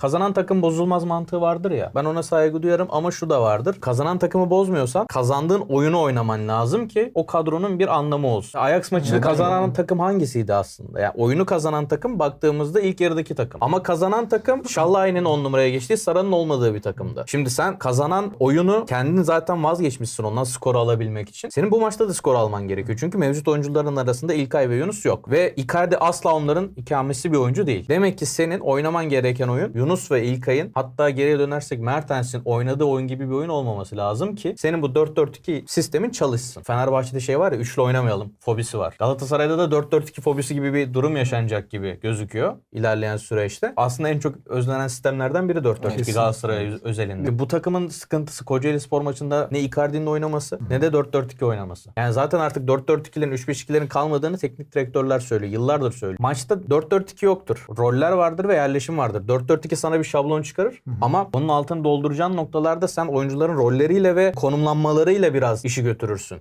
Kazanan takım bozulmaz mantığı vardır ya. Ben ona saygı duyarım ama şu da vardır. Kazanan takımı bozmuyorsan kazandığın oyunu oynaman lazım ki o kadronun bir anlamı olsun. Ajax maçını kazanan takım hangisiydi aslında? Yani oyunu kazanan takım baktığımızda ilk yarıdaki takım. Ama kazanan takım Şallahi'nin 10 numaraya geçtiği Sara'nın olmadığı bir takımdı. Şimdi sen kazanan oyunu kendin zaten vazgeçmişsin ondan skor alabilmek için. Senin bu maçta da skor alman gerekiyor. Çünkü mevcut oyuncuların arasında İlkay ve Yunus yok. Ve Icardi asla onların ikamesi bir oyuncu değil. Demek ki senin oynaman gereken oyun Yunus ve İlkay'ın hatta geriye dönersek Mertens'in oynadığı oyun gibi bir oyun olmaması lazım ki senin bu 4-4-2 sistemin çalışsın. Fenerbahçe'de şey var ya üçlü oynamayalım fobisi var. Galatasaray'da da 4-4-2 fobisi gibi bir durum yaşanacak gibi gözüküyor ilerleyen süreçte. Aslında en çok özlenen sistemlerden biri 4-4-2 Kesinlikle. Galatasaray öz- özelinde. Bu takımın sıkıntısı Kocaeli Spor maçında ne Icardi'nin oynaması ne de 4-4-2 oynaması. Yani zaten artık 4-4-2'lerin 3-5-2'lerin kalmadığını teknik direktörler söylüyor. Yıllardır söylüyor. Maçta 4-4-2 yoktur. Roller vardır ve yerleşim vardır. 4-4-2 sana bir şablon çıkarır ama onun altını dolduracağın noktalarda sen oyuncuların rolleriyle ve konumlanmalarıyla biraz işi götürürsün.